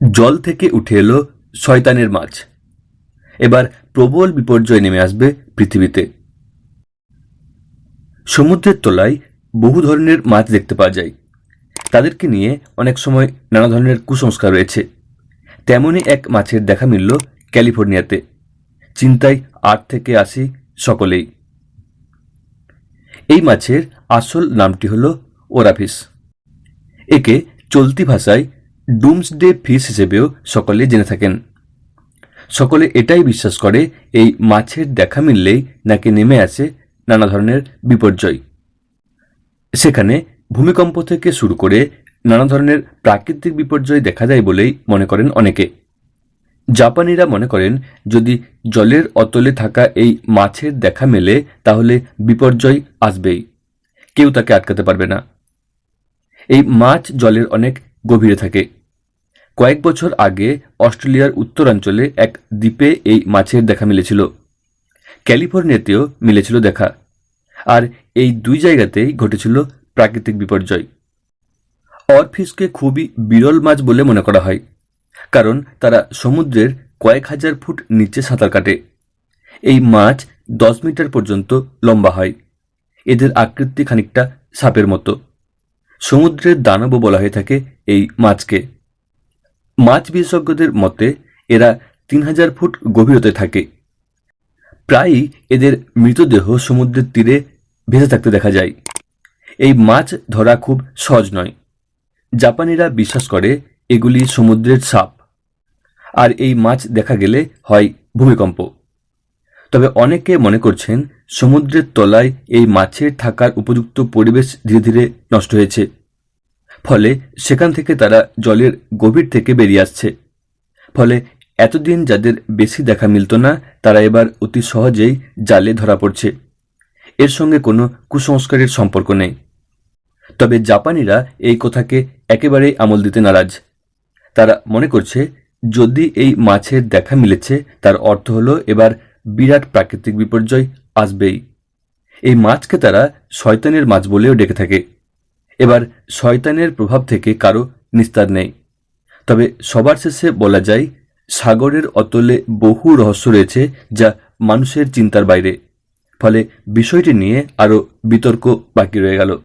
জল থেকে উঠে এলো শয়তানের মাছ। এবার প্রবল বিপর্যয় নেমে আসবে পৃথিবীতে। সমুদ্রের তলায় বহু ধরনের মাছ দেখতে পাওয়া যায়। তাদেরকে নিয়ে অনেক সময় নানা ধরনের কুসংস্কার রয়েছে। তেমনই এক মাছের দেখা মিলল ক্যালিফোর্নিয়াতে। চিন্তায় আট থেকে আসি সকলেই। এই মাছের আসল নামটি হল ওরাফিস। একে চলতি ভাষায় ডুমসডে ফিশ হিসেবেও সকলে জেনে থাকেন। সকলে এটাই বিশ্বাস করে, এই মাছের দেখা মিললেই নাকি নেমে আসে নানা ধরনের বিপর্যয়। সেখানে ভূমিকম্প থেকে শুরু করে নানা ধরনের প্রাকৃতিক বিপর্যয় দেখা যায় বলেই মনে করেন অনেকে। জাপানিরা মনে করেন, যদি জলের অতলে থাকা এই মাছের দেখা মেলে, তাহলে বিপর্যয় আসবেই। কেউ তাকে আটকাতে পারবে না। এই মাছ জলের অনেক গভীরে থাকে। কয়েক বছর আগে অস্ট্রেলিয়ার উত্তরাঞ্চলে এক দ্বীপে এই মাছের দেখা মিলেছিল। ক্যালিফোর্নিয়াতেও মিলেছিল দেখা। আর এই দুই জায়গাতেই ঘটেছিল প্রাকৃতিক বিপর্যয়। অরফিসকে খুবই বিরল মাছ বলে মনে করা হয়, কারণ তারা সমুদ্রের কয়েক হাজার ফুট নিচে সাঁতার কাটে। এই মাছ দশ মিটার পর্যন্ত লম্বা হয়। এদের আকৃতি খানিকটা সাপের মতো। সমুদ্রের দানবও বলা হয়ে থাকে এই মাছকে। মাছ বিশেষজ্ঞদের মতে, এরা তিন হাজার ফুট গভীরতে থাকে। প্রায়ই এদের মৃতদেহ সমুদ্রের তীরে ভেসে থাকতে দেখা যায়। এই মাছ ধরা খুব সহজ নয়। জাপানিরা বিশ্বাস করে এগুলি সমুদ্রের সাপ। আর এই মাছ দেখা গেলে হয় ভূমিকম্প। তবে অনেকে মনে করছেন, সমুদ্রের তলায় এই মাছের থাকার উপযুক্ত পরিবেশ ধীরে ধীরে নষ্ট হয়েছে। ফলে সেখান থেকে তারা জলের গভীর থেকে বেরিয়ে আসছে। ফলে এতদিন যাদের বেশি দেখা মিলত না, তারা এবার অতি সহজেই জালে ধরা পড়ছে। এর সঙ্গে কোনো কুসংস্কারের সম্পর্ক নেই। তবে জাপানিরা এই কথাকে একেবারেই আমল দিতে নারাজ। তারা মনে করছে, যদি এই মাছের দেখা মিলেছে, তার অর্থ হলো এবার বিরাট প্রাকৃতিক বিপর্যয় আসবেই। এই মাছকে তারা শয়তানের মাছ বলেও ডেকে থাকে। এবার শয়তানের প্রভাব থেকে কারও নিস্তার নেই। তবে সবার শেষে বলা যায়, সাগরের অতলে বহু রহস্য রয়েছে যা মানুষের চিন্তার বাইরে। ফলে বিষয়টি নিয়ে আরও বিতর্ক বাকি রয়ে গেল।